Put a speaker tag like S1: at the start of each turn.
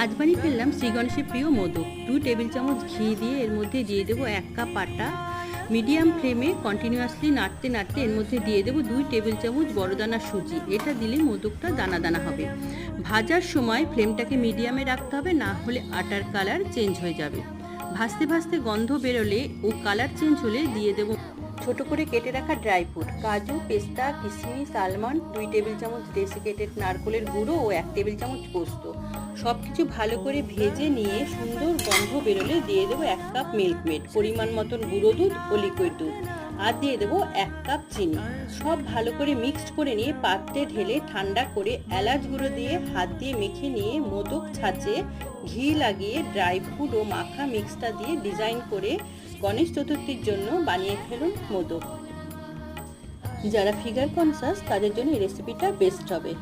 S1: আজ বানিয়ে ফেললাম শ্রী গণেশের প্রিয় মোদক দুই টেবিল চামচ ঘি দিয়ে এর মধ্যে দিয়ে দেবো এক কাপ আটা। মিডিয়াম ফ্লেমে কন্টিনিউয়াসলি নাড়তে নাড়তে এর মধ্যে দিয়ে দেবো দুই টেবিল চামচ বড় দানা সুজি। এটা দিলে মোদকটা দানা দানা হবে। ভাজার সময় ফ্লেমটাকে মিডিয়ামে রাখতে হবে, না হলে আটার কালার চেঞ্জ হয়ে যাবে। ভাজতে ভাজতে গন্ধ বেরোলে ও কালার চেঞ্জ হলে দিয়ে দেবো ছোট করে কেটে রাখা ড্রাই ফ্রুট, কাজু, পেস্তা, কিশমিশ, আলমন্ড, দুই টেবিল চামচ দেশি ডেসিকেটেড নারকোলের গুঁড়ো ও এক টেবিল চামচ পোস্ত। সব কিছু ভালো করে ভেজে নিয়ে সুন্দর গন্ধ বেরোলে দিয়ে দেবো এক কাপ মিল্কমেড, পরিমাণ মতন গুঁড়ো দুধ ও লিকুইড দুধ। আর দিয়ে দেবো এক কাপ চিনি। সব ভালো করে মিক্সড করে নিয়ে পাত্রে ঢেলে ঠান্ডা করে এলাচ গুঁড়ো দিয়ে হাত দিয়ে মেখে নিয়ে মোদক ছাঁচে ঘি লাগিয়ে ড্রাই ফ্রুট ও মাখা মিক্সটা দিয়ে ডিজাইন করে গণেশ চতুর্থীর জন্য বানিয়ে ফেলুন মোদক। যারা ফিগার কনসাস, তাদের জন্য এই রেসিপিটা বেস্ট হবে।